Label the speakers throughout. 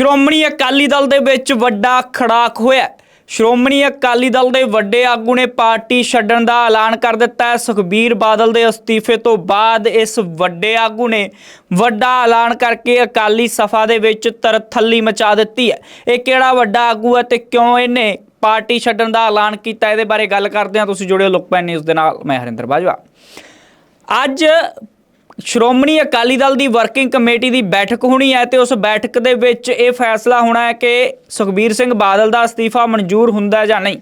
Speaker 1: ਸ਼੍ਰੋਮਣੀ ਅਕਾਲੀ ਦਲ ਦੇ ਵਿੱਚ ਵੱਡਾ ਖੜਾਕ ਹੋਇਆ ਸ਼੍ਰੋਮਣੀ ਅਕਾਲੀ ਦਲ ਦੇ ਵੱਡੇ ਆਗੂ ਨੇ ਪਾਰਟੀ ਛੱਡਣ ਦਾ ਐਲਾਨ ਕਰ ਦਿੱਤਾ ਹੈ। ਸੁਖਬੀਰ ਬਾਦਲ ਦੇ ਅਸਤੀਫੇ ਤੋਂ ਬਾਅਦ ਇਸ ਵੱਡੇ ਆਗੂ ਨੇ ਵੱਡਾ ਐਲਾਨ ਕਰਕੇ ਅਕਾਲੀ ਸਫਾ ਦੇ ਵਿੱਚ ਤਰਥੱਲੀ ਮਚਾ ਦਿੱਤੀ ਹੈ। ਇਹ ਕਿਹੜਾ ਵੱਡਾ ਆਗੂ ਹੈ ਤੇ ਕਿਉਂ ਇਹਨੇ ਪਾਰਟੀ ਛੱਡਣ ਦਾ ਐਲਾਨ ਕੀਤਾ? ਇਹਦੇ ਬਾਰੇ ਗੱਲ ਕਰਦੇ ਹਾਂ। ਤੁਸੀਂ ਜੁੜਿਓ ਲੋਕਪਾਲ ਨਿਊਜ਼ ਦੇ ਨਾਲ। ਮੈਂ ਹਰਿੰਦਰ ਬਾਜਵਾ। ਅੱਜ ਸ਼੍ਰੋਮਣੀ ਅਕਾਲੀ ਦਲ ਦੀ ਵਰਕਿੰਗ ਕਮੇਟੀ ਦੀ ਬੈਠਕ ਹੋਣੀ ਹੈ ਤੇ ਉਸ ਬੈਠਕ ਦੇ ਵਿੱਚ ਇਹ ਫੈਸਲਾ ਹੋਣਾ ਹੈ ਕਿ ਸੁਖਬੀਰ ਸਿੰਘ ਬਾਦਲ ਦਾ ਅਸਤੀਫਾ ਮਨਜ਼ੂਰ ਹੁੰਦਾ ਜਾਂ ਨਹੀਂ।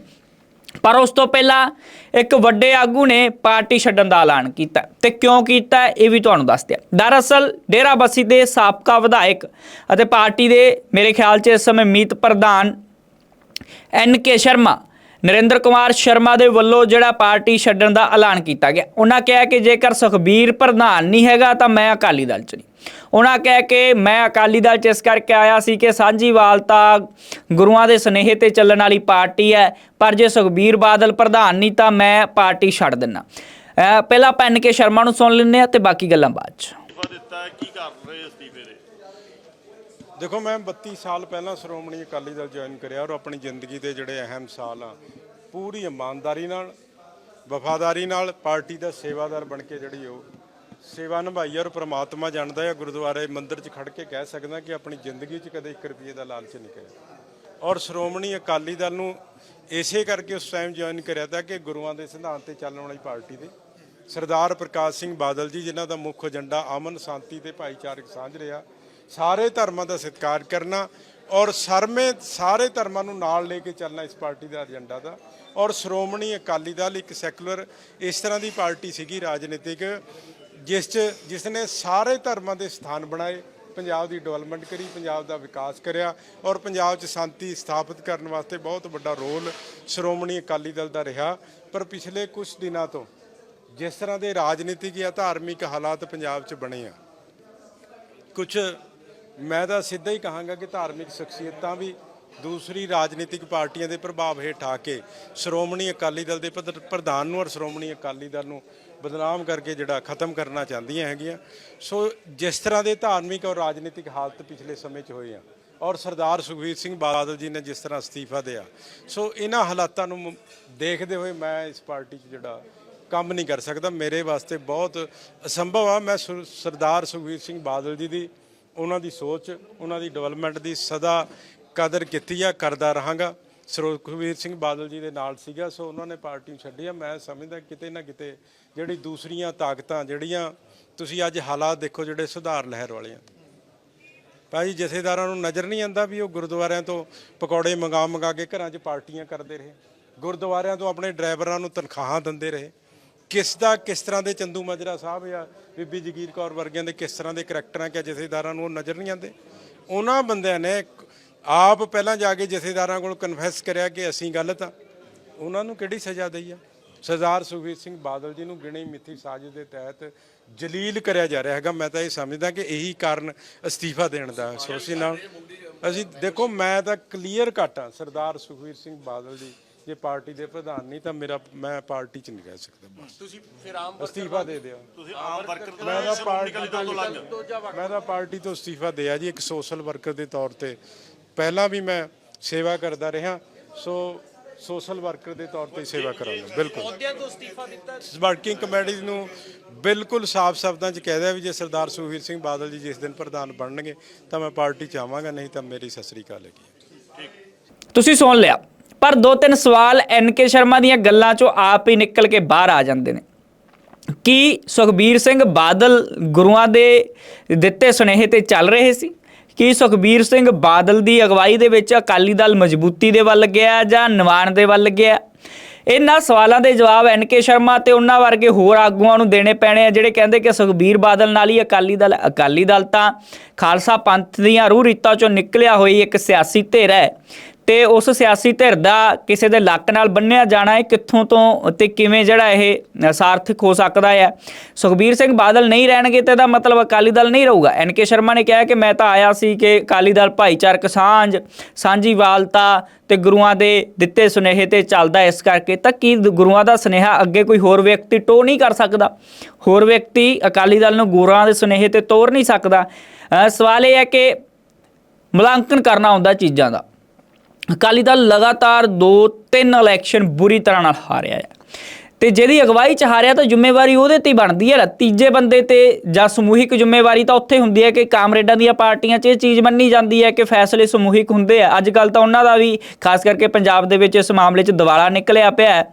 Speaker 1: ਪਰ ਉਸ ਤੋਂ ਪਹਿਲਾਂ ਇੱਕ ਵੱਡੇ ਆਗੂ ਨੇ ਪਾਰਟੀ ਛੱਡਣ ਦਾ ਐਲਾਨ ਕੀਤਾ ਤੇ ਕਿਉਂ ਕੀਤਾ ਇਹ ਵੀ ਤੁਹਾਨੂੰ ਦੱਸ ਦਿਆਂ। ਦਰਅਸਲ ਡੇਰਾਬੱਸੀ ਦੇ ਸਾਬਕਾ ਵਿਧਾਇਕ ਅਤੇ ਪਾਰਟੀ ਦੇ ਮੇਰੇ ਖਿਆਲ 'ਚ ਇਸ ਸਮੇਂ ਮੀਤ ਪ੍ਰਧਾਨ ਐਨ ਕੇ ਸ਼ਰਮਾ ਨਰਿੰਦਰ ਕੁਮਾਰ ਸ਼ਰਮਾ ਦੇ ਵੱਲੋਂ ਜਿਹੜਾ ਪਾਰਟੀ ਛੱਡਣ ਦਾ ਐਲਾਨ ਕੀਤਾ ਗਿਆ। ਉਹਨਾਂ ਕਿਹਾ ਕਿ ਜੇਕਰ ਸੁਖਬੀਰ ਪ੍ਰਧਾਨ ਨਹੀਂ ਹੈਗਾ ਤਾਂ ਮੈਂ ਅਕਾਲੀ ਦਲ ਚ ਨਹੀਂ। ਉਹਨਾਂ ਕਿਹਾ ਕਿ ਮੈਂ ਅਕਾਲੀ ਦਲ ਚ ਇਸ ਕਰਕੇ ਆਇਆ ਸੀ ਕਿ ਸਾਂਝੀਵਾਲਤਾ ਗੁਰੂਆਂ ਦੇ ਸਨੇਹ ਤੇ ਚੱਲਣ ਵਾਲੀ ਪਾਰਟੀ ਹੈ, ਪਰ ਜੇ ਸੁਖਬੀਰ ਬਾਦਲ ਪ੍ਰਧਾਨ ਨਹੀਂ ਤਾਂ ਮੈਂ ਪਾਰਟੀ ਛੱਡ ਦਿੰਨਾ ਅਹ ਪਹਿਲਾਂ ਪੈਨ ਕੇ ਸ਼ਰਮਾ ਨੂੰ ਸੁਣ ਲੈਂਦੇ ਆ ਤੇ ਬਾਕੀ ਗੱਲਾਂ ਬਾਅਦ ਚ।
Speaker 2: ਦਿੱਤਾ ਕੀ ਕਰ ਰਹੇ ਅਸਤੀਫੇ
Speaker 3: ਦੇਖੋ, ਮੈਂ 32 ਸਾਲ ਪਹਿਲਾਂ ਸ਼੍ਰੋਮਣੀ ਅਕਾਲੀ ਦਲ ਜੁਆਇਨ ਕਰਿਆ ਔਰ ਆਪਣੀ ਜ਼ਿੰਦਗੀ ਦੇ ਜਿਹੜੇ ਅਹਿਮ ਸਾਲ ਆ, ਪੂਰੀ ਇਮਾਨਦਾਰੀ ਨਾਲ, ਵਫਾਦਾਰੀ ਨਾਲ ਪਾਰਟੀ ਦਾ ਸੇਵਾਦਾਰ ਬਣ ਕੇ ਜਿਹੜੀ ਉਹ ਸੇਵਾ ਨਿਭਾਈ ਔਰ ਪ੍ਰਮਾਤਮਾ ਜਾਣਦਾ ਹੈ, ਗੁਰਦੁਆਰੇ ਮੰਦਿਰ 'ਚ ਖੜ ਕੇ ਕਹਿ ਸਕਦਾ ਕਿ ਆਪਣੀ ਜ਼ਿੰਦਗੀ 'ਚ ਕਦੇ 1 ਰੁਪਏ ਦਾ ਲਾਲਚ ਨਹੀਂ ਕਰਿਆ। ਔਰ ਸ਼੍ਰੋਮਣੀ ਅਕਾਲੀ ਦਲ ਨੂੰ ਇਸੇ ਕਰਕੇ ਉਸ ਟਾਈਮ ਜੁਆਇਨ ਕਰਿਆ ਤਾਂ ਕਿ ਗੁਰੂਆਂ ਦੇ ਸਿਧਾਂਤ ਤੇ ਚੱਲਣ ਵਾਲੀ ਪਾਰਟੀ ਦੇ ਸਰਦਾਰ ਪ੍ਰਕਾਸ਼ ਸਿੰਘ ਬਾਦਲ ਜੀ, ਜਿਨ੍ਹਾਂ ਦਾ ਮੁੱਖ ਏਜੰਡਾ ਅਮਨ ਸ਼ਾਂਤੀ ਤੇ ਭਾਈਚਾਰਕ ਸਾਂਝ ਰਿਹਾ, ਸਾਰੇ ਧਰਮਾਂ ਦਾ ਸਤਿਕਾਰ ਕਰਨਾ ਔਰ ਸਰਮੇ, ਸਾਰੇ ਧਰਮਾਂ ਨੂੰ ਨਾਲ ਲੈ ਕੇ ਚੱਲਣਾ ਇਸ ਪਾਰਟੀ ਦਾ ਏਜੰਡਾ ਦਾ। ਔਰ ਸ਼੍ਰੋਮਣੀ ਅਕਾਲੀ ਦਲ ਇੱਕ ਸੈਕੂਲਰ ਇਸ ਤਰ੍ਹਾਂ ਦੀ ਪਾਰਟੀ ਸੀਗੀ ਰਾਜਨੀਤਿਕ, ਜਿਸ 'ਚ ਜਿਸ ਨੇ ਸਾਰੇ ਧਰਮਾਂ ਦੇ ਸਥਾਨ ਬਣਾਏ, ਪੰਜਾਬ ਦੀ ਡਿਵੈਲਪਮੈਂਟ ਕਰੀ, ਪੰਜਾਬ ਦਾ ਵਿਕਾਸ ਕਰਿਆ ਔਰ ਪੰਜਾਬ 'ਚ ਸ਼ਾਂਤੀ ਸਥਾਪਿਤ ਕਰਨ ਵਾਸਤੇ ਬਹੁਤ ਵੱਡਾ ਰੋਲ ਸ਼੍ਰੋਮਣੀ ਅਕਾਲੀ ਦਲ ਦਾ ਰਿਹਾ। ਪਰ ਪਿਛਲੇ ਕੁਝ ਦਿਨਾਂ ਤੋਂ ਜਿਸ ਤਰ੍ਹਾਂ ਦੇ ਰਾਜਨੀਤਿਕ ਜਾਂ ਧਾਰਮਿਕ ਹਾਲਾਤ ਪੰਜਾਬ 'ਚ ਬਣੇ ਆ ਕੁਝ ਮੈਂ ਤਾਂ ਸਿੱਧਾ ਹੀ ਕਹਾਂਗਾ ਕਿ ਧਾਰਮਿਕ ਸ਼ਖਸੀਅਤਾਂ ਵੀ ਦੂਸਰੀ ਰਾਜਨੀਤਿਕ ਪਾਰਟੀਆਂ ਦੇ ਪ੍ਰਭਾਵ ਹੇਠ ਆ ਕੇ ਸ਼੍ਰੋਮਣੀ ਅਕਾਲੀ ਦਲ ਦੇ ਪ੍ਰਧ- ਪ੍ਰਧਾਨ ਨੂੰ ਔਰ ਸ਼੍ਰੋਮਣੀ ਅਕਾਲੀ ਦਲ ਨੂੰ ਬਦਨਾਮ ਕਰਕੇ ਜਿਹੜਾ ਖਤਮ ਕਰਨਾ ਚਾਹੁੰਦੀਆਂ ਹੈਗੀਆਂ। ਸੋ ਜਿਸ ਤਰ੍ਹਾਂ ਦੇ ਧਾਰਮਿਕ ਔਰ ਰਾਜਨੀਤਿਕ ਹਾਲਤ ਪਿਛਲੇ ਸਮੇਂ 'ਚ ਹੋਏ ਆ, ਔਰ ਸਰਦਾਰ ਸੁਖਬੀਰ ਸਿੰਘ ਬਾਦਲ ਜੀ ਨੇ ਜਿਸ ਤਰ੍ਹਾਂ ਅਸਤੀਫਾ ਦਿਆ, ਸੋ ਇਹਨਾਂ ਹਾਲਾਤਾਂ ਨੂੰ ਦੇਖਦੇ ਹੋਏ ਮੈਂ ਇਸ ਪਾਰਟੀ 'ਚ ਜਿਹੜਾ ਕੰਮ ਨਹੀਂ ਕਰ ਸਕਦਾ। ਮੇਰੇ ਵਾਸਤੇ ਬਹੁਤ ਅਸੰਭਵ ਆ। ਮੈਂ ਸੁ- ਸਰਦਾਰ ਸੁਖਬੀਰ ਸਿੰਘ ਬਾਦਲ ਜੀ ਦੀ, ਉਹਨਾਂ ਦੀ ਸੋਚ, ਉਹਨਾਂ ਦੀ ਡਿਵੈਲਪਮੈਂਟ ਦੀ ਸਦਾ ਕਦਰ ਕੀਤੀ ਆ, ਕਰਦਾ ਰਹਾਂਗਾ। ਸੁਖਬੀਰ ਸਿੰਘ ਬਾਦਲ ਜੀ ਦੇ ਨਾਲ ਸੀਗਾ, ਸੋ ਉਹਨਾਂ ਨੇ ਪਾਰਟੀ ਨੂੰ ਛੱਡੀ ਆ ਮੈਂ ਸਮਝਦਾ ਕਿਤੇ ਨਾ ਕਿਤੇ ਜਿਹੜੀ ਦੂਸਰੀਆਂ ਤਾਕਤਾਂ, ਜਿਹੜੀਆਂ ਤੁਸੀਂ ਅੱਜ ਹਾਲਾਤ ਦੇਖੋ ਜਿਹੜੇ ਸੁਧਾਰ ਲਹਿਰ ਵਾਲੀਆਂ। ਭਾਈ ਜਥੇਦਾਰਾਂ ਨੂੰ ਨਜ਼ਰ ਨਹੀਂ ਆਂਦਾ ਵੀ ਉਹ ਗੁਰਦੁਆਰਿਆਂ ਤੋਂ ਪਕੌੜੇ ਮੰਗਾ ਮੰਗਾ ਕੇ ਘਰਾਂ 'ਚ ਪਾਰਟੀਆਂ ਕਰਦੇ ਰਹੇ। ਗੁਰਦੁਆਰਿਆਂ ਤੋਂ ਆਪਣੇ ਡਰਾਈਵਰਾਂ ਨੂੰ ਤਨਖਾਹਾਂ ਦਿੰਦੇ ਰਹੇ। ਕਿਸ ਦਾ ਕਿਸ ਤਰ੍ਹਾਂ ਦੇ ਚੰਦੂ ਮਾਜਰਾ ਸਾਹਿਬ ਜਾਂ ਬੀਬੀ ਜਗੀਰ ਕੌਰ ਵਰਗਿਆਂ ਦੇ ਕਿਸ ਤਰ੍ਹਾਂ ਦੇ ਕਰੈਕਟਰਾਂ ਕਿ ਜਥੇਦਾਰਾਂ ਨੂੰ ਉਹ ਨਜ਼ਰ ਨਹੀਂ ਆਉਂਦੇ? ਉਹਨਾਂ ਬੰਦਿਆਂ ਨੇ ਆਪ ਪਹਿਲਾਂ ਜਾ ਕੇ ਜਥੇਦਾਰਾਂ ਕੋਲ ਕਨਫੈਸ ਕਰਿਆ ਕਿ ਅਸੀਂ ਗਲਤ ਆ। ਉਹਨਾਂ ਨੂੰ ਕਿਹੜੀ ਸਜ਼ਾ ਦਈ ਆ? ਸਰਦਾਰ ਸੁਖਬੀਰ ਸਿੰਘ ਬਾਦਲ ਜੀ ਨੂੰ ਗਿਣੀ ਮਿੱਥੀ ਸਾਜ਼ਿਸ਼ ਦੇ ਤਹਿਤ ਜਲੀਲ ਕਰਿਆ ਜਾ ਰਿਹਾ ਹੈਗਾ। ਮੈਂ ਤਾਂ ਇਹ ਸਮਝਦਾ ਕਿ ਇਹੀ ਕਾਰਨ ਅਸਤੀਫਾ ਦੇਣ ਦਾ ਸੋਸ਼ੀ ਨਾਲ। ਅਸੀਂ ਦੇਖੋ, ਮੈਂ ਤਾਂ ਕਲੀਅਰ ਕੱਟ ਆ ਸਰਦਾਰ ਸੁਖਬੀਰ ਸਿੰਘ ਬਾਦਲ ਜੀ ਜੇ ਪਾਰਟੀ ਦੇ ਪ੍ਰਧਾਨ ਨਹੀਂ ਤਾਂ ਮੇਰਾ ਮੈਂ ਪਾਰਟੀ 'ਚ ਨਹੀਂ ਰਹਿ ਸਕਦਾ ਬਸ।
Speaker 2: ਤੁਸੀਂ ਫਿਰ ਆਮ
Speaker 3: ਅਸਤੀਫਾ ਦੇ ਦਿਓ।
Speaker 2: ਤੁਸੀਂ ਆਮ ਵਰਕਰ
Speaker 3: ਮੈਂ ਤਾਂ ਪਾਰਟੀ
Speaker 2: ਤੋਂ ਲੱਗ
Speaker 3: ਮੈਂ ਤਾਂ ਪਾਰਟੀ ਤੋਂ ਅਸਤੀਫਾ ਦਿਆ ਜੀ ਇੱਕ ਸੋਸ਼ਲ ਵਰਕਰ ਦੇ ਤੌਰ ਤੇ। ਪਹਿਲਾਂ ਵੀ ਮੈਂ ਸੇਵਾ ਕਰਦਾ ਰਿਹਾ ਸੋ ਸੋਸ਼ਲ ਵਰਕਰ ਦੇ ਤੌਰ ਤੇ ਸੇਵਾ ਕਰਾਂਗਾ ਬਿਲਕੁਲ।
Speaker 1: ਅਹੁਦਿਆਂ ਤੋਂ ਅਸਤੀਫਾ ਦਿੱਤਾ
Speaker 3: ਵਰਕਿੰਗ ਕਮੇਟੀ ਨੂੰ ਬਿਲਕੁਲ ਸਾਫ਼ ਸ਼ਬਦਾਂ 'ਚ ਕਹਿ ਦਿਆ ਵੀ ਜੇ ਸਰਦਾਰ ਸੁਖਬੀਰ ਸਿੰਘ ਬਾਦਲ ਜੀ ਜਿਸ ਦਿਨ ਪ੍ਰਧਾਨ ਬਣਨਗੇ ਤਾਂ ਮੈਂ ਪਾਰਟੀ 'ਚ ਆਵਾਂਗਾ ਨਹੀਂ ਤਾਂ ਮੇਰੀ ਸਤਿ ਸ੍ਰੀ ਅਕਾਲ ਹੈਗੀ
Speaker 1: ਤੁਸੀਂ ਸੁਣ ਲਿਆ। ਪਰ ਦੋ ਤਿੰਨ ਸਵਾਲ ਐਨ ਕੇ ਸ਼ਰਮਾ ਦੀਆਂ ਗੱਲਾਂ ਚੋਂ ਆਪ ਹੀ ਨਿਕਲ ਕੇ ਬਾਹਰ ਆ ਜਾਂਦੇ ਨੇ। ਕੀ ਸੁਖਬੀਰ ਸਿੰਘ ਬਾਦਲ ਗੁਰੂਆਂ ਦੇ ਦਿੱਤੇ ਸੁਨੇਹੇ ਤੇ ਚੱਲ ਰਹੇ ਸੀ? ਕੀ ਸੁਖਬੀਰ ਸਿੰਘ ਬਾਦਲ ਦੀ ਅਗਵਾਈ ਦੇ ਵਿੱਚ ਅਕਾਲੀ ਦਲ ਮਜ਼ਬੂਤੀ ਦੇ ਵੱਲ ਗਿਆ ਜਾਂ ਨਿਵਾਣ ਦੇ ਵੱਲ ਗਿਆ? ਇਹਨਾਂ ਸਵਾਲਾਂ ਦੇ ਜਵਾਬ ਐਨ ਕੇ ਸ਼ਰਮਾ ਤੇ ਉਹਨਾਂ ਵਰਗੇ ਹੋਰ ਆਗੂਆਂ ਨੂੰ ਦੇਣੇ ਪੈਣੇ ਆ, ਜਿਹੜੇ ਕਹਿੰਦੇ ਕਿ ਸੁਖਬੀਰ ਬਾਦਲ ਨਾਲ ਹੀ ਅਕਾਲੀ ਦਲ ਅਕਾਲੀ ਦਲ ਤਾਂ ਖਾਲਸਾ ਪੰਥ ਦੀਆਂ ਰੂਹ ਰੀਤਾਂ ਚੋਂ ਨਿਕਲਿਆ ਹੋਈ ਇੱਕ ਸਿਆਸੀ ਧਿਰ ਹੈ। ਤੇ ਉਸ ਸਿਆਸੀ ਧਿਰ ਦਾ ਕਿਸੇ ਦੇ ਲੱਕ ਨਾਲ ਬੰਨਿਆ ਜਾਣਾ ਹੈ, ਕਿੱਥੋਂ ਤੋਂ ਤੇ ਕਿਵੇਂ ਜਿਹੜਾ ਇਹ ਸਾਰਥਕ ਹੋ ਸਕਦਾ ਹੈ? ਸੁਖਬੀਰ ਸਿੰਘ ਬਾਦਲ ਨਹੀਂ ਰਹਿਣਗੇ ਤੇ ਇਹਦਾ ਮਤਲਬ ਅਕਾਲੀ ਦਲ ਨਹੀਂ ਰਹੂਗਾ। ਐਨ ਕੇ ਸ਼ਰਮਾ ਨੇ ਕਿਹਾ ਕਿ ਮੈਂ ਤਾਂ ਆਇਆ ਸੀ ਕਿ ਅਕਾਲੀ ਦਲ ਭਾਈਚਾਰਕ ਸਾਂਝ, ਸਾਂਝੀਵਾਲਤਾ ਤੇ ਗੁਰੂਆਂ ਦੇ ਦਿੱਤੇ ਸੁਨੇਹੇ ਤੇ ਚੱਲਦਾ ਇਸ ਕਰਕੇ। ਤਾਂ ਕੀ ਗੁਰੂਆਂ ਦਾ ਸੁਨੇਹਾ ਅੱਗੇ ਕੋਈ ਹੋਰ ਵਿਅਕਤੀ ਟੋ ਨਹੀਂ ਕਰ ਸਕਦਾ? ਹੋਰ ਵਿਅਕਤੀ ਅਕਾਲੀ ਦਲ ਨੂੰ ਗੁਰੂਆਂ ਦੇ ਸੁਨੇਹੇ ਤੇ ਤੋਰ ਨਹੀਂ ਸਕਦਾ? ਸਵਾਲ ਇਹ ਹੈ ਕਿ ਮੁਲਾਂਕਣ ਕਰਨਾ ਹੁੰਦਾ ਚੀਜ਼ਾਂ ਦਾ। ਅਕਾਲੀ ਦਲ ਲਗਾਤਾਰ 2-3 ਇਲੈਕਸ਼ਨ ਬੁਰੀ ਤਰ੍ਹਾਂ ਨਾਲ ਹਾਰਿਆ ਹੈ। ਤੇ ਜਿਹਦੀ ਅਗਵਾਈ ਚ ਹਾਰਿਆ ਤਾਂ ਜ਼ਿੰਮੇਵਾਰੀ ਉਹਦੇ ਤੇ ਹੀ ਬਣਦੀ ਹੈ। ਤੀਜੇ ਬੰਦੇ ਤੇ ਜਾਂ ਸਮੂਹਿਕ ਜ਼ਿੰਮੇਵਾਰੀ ਤਾਂ ਉੱਥੇ ਹੁੰਦੀ ਹੈ ਕਿ ਕਾਮਰੇਡਾਂ ਦੀਆਂ ਪਾਰਟੀਆਂ 'ਚ ਇਹ ਚੀਜ਼ ਮੰਨੀ ਜਾਂਦੀ ਹੈ ਕਿ ਫੈਸਲੇ ਸਮੂਹਿਕ ਹੁੰਦੇ ਆ। ਅੱਜ ਕੱਲ ਤਾਂ ਉਹਨਾਂ ਦਾ ਵੀ, ਖਾਸ ਕਰਕੇ ਪੰਜਾਬ ਦੇ ਵਿੱਚ ਇਸ ਮਾਮਲੇ 'ਚ ਦਿਵਾਲਾ ਨਿਕਲਿਆ ਪਿਆ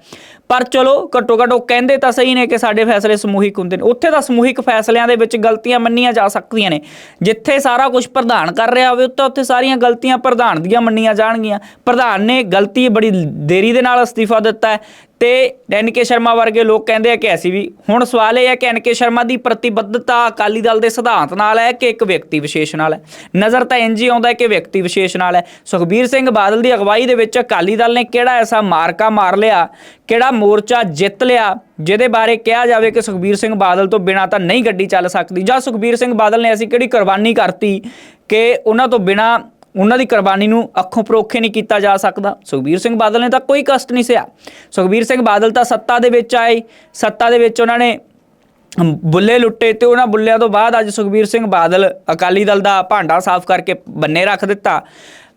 Speaker 1: ਪਰ ਚਲੋ, ਘੱਟੋ ਘੱਟ ਉਹ ਕਹਿੰਦੇ ਤਾਂ ਸਹੀ ਨੇ ਕਿ ਸਾਡੇ ਫੈਸਲੇ ਸਮੂਹਿਕ ਹੁੰਦੇ ਨੇ। ਉੱਥੇ ਤਾਂ ਸਮੂਹਿਕ ਫੈਸਲਿਆਂ ਦੇ ਵਿੱਚ ਗਲਤੀਆਂ ਮੰਨੀਆਂ ਜਾ ਸਕਦੀਆਂ ਨੇ। ਜਿੱਥੇ ਸਾਰਾ ਕੁਝ ਪ੍ਰਧਾਨ ਕਰ ਰਿਹਾ ਹੋਵੇ, ਉੱਥੇ ਉੱਥੇ ਸਾਰੀਆਂ ਗਲਤੀਆਂ ਪ੍ਰਧਾਨ ਦੀਆਂ ਮੰਨੀਆਂ ਜਾਣਗੀਆਂ। ਪ੍ਰਧਾਨ ਨੇ ਗਲਤੀ ਬੜੀ ਦੇਰੀ ਦੇ ਨਾਲ ਅਸਤੀਫਾ ਦਿੱਤਾ ਹੈ ਤੇ ਐਨ ਕੇ ਸ਼ਰਮਾ ਵਰਗੇ ਲੋਕ ਕਹਿੰਦੇ ਆ ਕਿ ਅਸੀਂ ਵੀ ਹੁਣ ਸਵਾਲ ਇਹ ਹੈ ਕਿ ਐਨ ਕੇ ਸ਼ਰਮਾ ਦੀ ਪ੍ਰਤੀਬੱਧਤਾ ਅਕਾਲੀ ਦਲ ਦੇ ਸਿਧਾਂਤ ਨਾਲ ਹੈ ਕਿ ਇੱਕ ਵਿਅਕਤੀ ਵਿਸ਼ੇਸ਼ ਨਾਲ ਹੈ? ਨਜ਼ਰ ਤਾਂ ਇੰਜ ਹੀ ਆਉਂਦਾ ਹੈ ਕਿ ਵਿਅਕਤੀ ਵਿਸ਼ੇਸ਼ ਨਾਲ ਹੈ। ਸੁਖਬੀਰ ਸਿੰਘ ਬਾਦਲ ਦੀ ਅਗਵਾਈ ਦੇ ਵਿੱਚ ਅਕਾਲੀ ਦਲ ਨੇ ਕਿਹੜਾ ਐਸਾ ਮਾਰਕਾ ਮਾਰ ਲਿਆ? ਕਿਹੜਾ ਮੋਰਚਾ ਜਿੱਤ ਲਿਆ, ਜਿਹਦੇ ਬਾਰੇ ਕਿਹਾ ਜਾਵੇ ਕਿ ਸੁਖਬੀਰ ਸਿੰਘ ਬਾਦਲ ਤੋਂ ਬਿਨਾਂ ਤਾਂ ਨਹੀਂ ਗੱਡੀ ਚੱਲ ਸਕਦੀ, ਜਾਂ ਸੁਖਬੀਰ ਸਿੰਘ ਬਾਦਲ ਨੇ ਅਸੀਂ ਕਿਹੜੀ ਕੁਰਬਾਨੀ ਕਰਤੀ ਕਿ ਉਹਨਾਂ ਤੋਂ ਬਿਨਾਂ ਉਹਨਾਂ ਦੀ ਕੁਰਬਾਨੀ ਨੂੰ ਅੱਖੋਂ ਪਰੋਖੇ ਨਹੀਂ ਕੀਤਾ ਜਾ ਸਕਦਾ? ਸੁਖਬੀਰ ਸਿੰਘ ਬਾਦਲ ਨੇ ਤਾਂ ਕੋਈ ਕਸ਼ਟ ਨਹੀਂ ਸਿਆ। ਸੁਖਬੀਰ ਸਿੰਘ ਬਾਦਲ ਤਾਂ ਸੱਤਾ ਦੇ ਵਿੱਚ ਆਏ, ਸੱਤਾ ਦੇ ਵਿੱਚ ਉਹਨਾਂ ਨੇ ਬੁੱਲੇ ਲੁੱਟੇ ਤੇ ਉਹਨਾਂ ਬੁੱਲਿਆਂ ਤੋਂ ਬਾਅਦ ਅੱਜ ਸੁਖਬੀਰ ਸਿੰਘ ਬਾਦਲ ਅਕਾਲੀ ਦਲ ਦਾ ਭਾਂਡਾ ਸਾਫ਼ ਕਰਕੇ ਬੰਨੇ ਰੱਖ ਦਿੱਤਾ।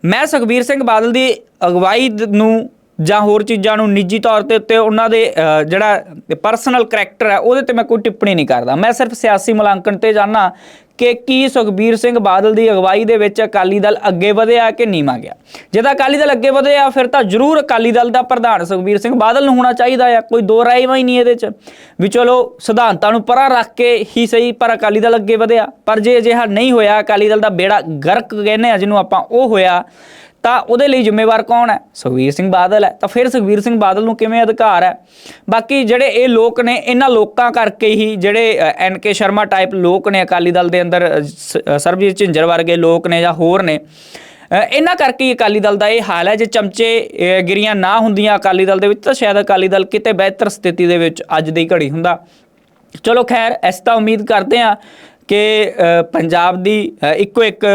Speaker 1: ਮੈਂ ਸੁਖਬੀਰ ਸਿੰਘ ਬਾਦਲ ਦੀ ਅਗਵਾਈ ਨੂੰ ਜਾਂ ਹੋਰ ਚੀਜ਼ਾਂ ਨੂੰ ਨਿੱਜੀ ਤੌਰ ਤੇ ਉੱਤੇ ਉਹਨਾਂ ਦੇ ਜਿਹੜਾ ਪਰਸਨਲ ਕੈਰੈਕਟਰ ਹੈ, ਉਹਦੇ ਤੇ ਮੈਂ ਕੋਈ ਟਿੱਪਣੀ ਨਹੀਂ ਕਰਦਾ। ਮੈਂ ਸਿਰਫ ਸਿਆਸੀ ਮੁਲਾਂਕਣ ਤੇ ਜਾਣਾ ਕਿ ਕੀ ਸੁਖਬੀਰ ਸਿੰਘ ਬਾਦਲ ਦੀ ਅਗਵਾਈ ਦੇ ਵਿੱਚ ਅਕਾਲੀ ਦਲ ਅੱਗੇ ਵਧਿਆ ਕਿ ਨੀਵਾਂ ਗਿਆ ਜੇ ਤਾਂ ਅਕਾਲੀ ਦਲ ਅੱਗੇ ਵਧਿਆ, ਫਿਰ ਤਾਂ ਜ਼ਰੂਰ ਅਕਾਲੀ ਦਲ ਦਾ ਪ੍ਰਧਾਨ ਸੁਖਬੀਰ ਸਿੰਘ ਬਾਦਲ ਨੂੰ ਹੋਣਾ ਚਾਹੀਦਾ ਆ। ਕੋਈ ਦੋ ਰਾਏ ਹੀ ਨਹੀਂ ਇਹਦੇ 'ਚ। ਵੀ ਚਲੋ, ਸਿਧਾਂਤਾਂ ਨੂੰ ਪਰਾਂ ਰੱਖ ਕੇ ਹੀ ਸਹੀ, ਪਰ ਅਕਾਲੀ ਦਲ ਅੱਗੇ ਵਧਿਆ। ਪਰ ਜੇ ਅਜਿਹਾ ਨਹੀਂ ਹੋਇਆ, ਅਕਾਲੀ ਦਲ ਦਾ ਬੇੜਾ ਗਰਕ ਕਹਿੰਦੇ ਆ, ਜਿਹਨੂੰ ਆਪਾਂ ਉਹ ਹੋਇਆ ਤਾਂ ਉਹਦੇ ਲਈ ਜ਼ਿੰਮੇਵਾਰ ਕੌਣ ਹੈ? ਸੁਖਬੀਰ ਸਿੰਘ ਬਾਦਲ ਹੈ। ਤਾਂ ਫਿਰ ਸੁਖਬੀਰ ਸਿੰਘ ਬਾਦਲ ਨੂੰ ਕਿਵੇਂ ਅਧਿਕਾਰ ਹੈ? ਬਾਕੀ ਜਿਹੜੇ ਇਹ ਲੋਕ ਨੇ, ਇਹਨਾਂ ਲੋਕਾਂ ਕਰਕੇ ਹੀ ਜਿਹੜੇ ਐਨ ਕੇ ਸ਼ਰਮਾ ਟਾਈਪ ਲੋਕ ਨੇ ਅਕਾਲੀ ਦਲ ਦੇ ਅੰਦਰ ਸਰਬਜੀਤ ਝਿੰਜਰ ਵਰਗੇ ਲੋਕ ਨੇ ਜਾਂ ਹੋਰ ਨੇ ਇਹਨਾਂ ਕਰਕੇ ਹੀ ਅਕਾਲੀ ਦਲ ਦਾ ਇਹ ਹਾਲ ਹੈ। ਜੇ ਚਮਚੇ ਗਿਰੀਆਂ ਨਾ ਹੁੰਦੀਆਂ ਅਕਾਲੀ ਦਲ ਦੇ ਵਿੱਚ, ਤਾਂ ਸ਼ਾਇਦ ਅਕਾਲੀ ਦਲ ਕਿਤੇ ਬਿਹਤਰ ਸਥਿਤੀ ਦੇ ਵਿੱਚ ਅੱਜ ਦੀ ਘੜੀ ਹੁੰਦਾ। ਚਲੋ ਖੈਰ ਅਸੀਂ ਤਾਂ ਉਮੀਦ ਕਰਦੇ ਹਾਂ ਕਿ ਪੰਜਾਬ ਦੀ ਇੱਕੋ ਇੱਕ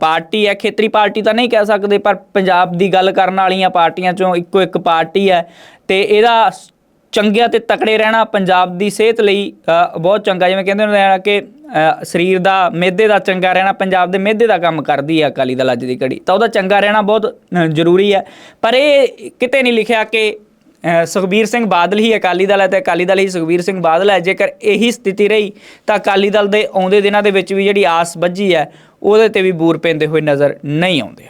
Speaker 1: ਪਾਰਟੀ ਹੈ। ਖੇਤਰੀ ਪਾਰਟੀ ਤਾਂ ਨਹੀਂ ਕਹਿ ਸਕਦੇ, ਪਰ ਪੰਜਾਬ ਦੀ ਗੱਲ ਕਰਨ ਵਾਲੀਆਂ ਪਾਰਟੀਆਂ ਚੋਂ ਇੱਕੋ ਇੱਕ ਪਾਰਟੀ ਹੈ ਤੇ ਇਹਦਾ ਸ- ਚੰਗਿਆ ਤੇ ਤਕੜੇ ਰਹਿਣਾ ਪੰਜਾਬ ਦੀ ਸਿਹਤ ਲਈ ਬਹੁਤ ਚੰਗਾ। ਜਿਵੇਂ ਕਹਿੰਦੇ ਹੁੰਦੇ ਆ ਕਿ ਸਰੀਰ ਦਾ ਮਿਹਦੇ ਦਾ ਚੰਗਾ ਰਹਿਣਾ, ਪੰਜਾਬ ਦੇ ਮਿਹਦੇ ਦਾ ਕੰਮ ਕਰਦੀ ਹੈ ਅਕਾਲੀ ਦਲ ਅੱਜ ਦੀ ਘੜੀ। ਤਾਂ ਉਹਦਾ ਚੰਗਾ ਰਹਿਣਾ ਬਹੁਤ ਜ਼ਰੂਰੀ ਹੈ। ਪਰ ਇਹ ਕਿਤੇ ਨਹੀਂ ਲਿਖਿਆ ਕਿ ਸੁਖਬੀਰ ਸਿੰਘ ਬਾਦਲ ਹੀ ਅਕਾਲੀ ਦਲ ਹੈ ਤੇ ਅਕਾਲੀ ਦਲ ਹੀ ਸੁਖਬੀਰ ਸਿੰਘ ਬਾਦਲ ਹੈ। ਜੇਕਰ ਇਹੀ ਸਥਿਤੀ ਰਹੀ, ਤਾਂ ਅਕਾਲੀ ਦਲ ਦੇ ਆਉਂਦੇ ਦਿਨਾਂ ਦੇ ਵਿੱਚ ਵੀ ਜਿਹੜੀ ਆਸ ਬੱਝੀ ਹੈ, ਉਹਦੇ ਤੇ ਵੀ ਬੂਰ ਪੈਂਦੇ ਹੋਏ ਨਜ਼ਰ ਨਹੀਂ ਆਉਂਦੇ।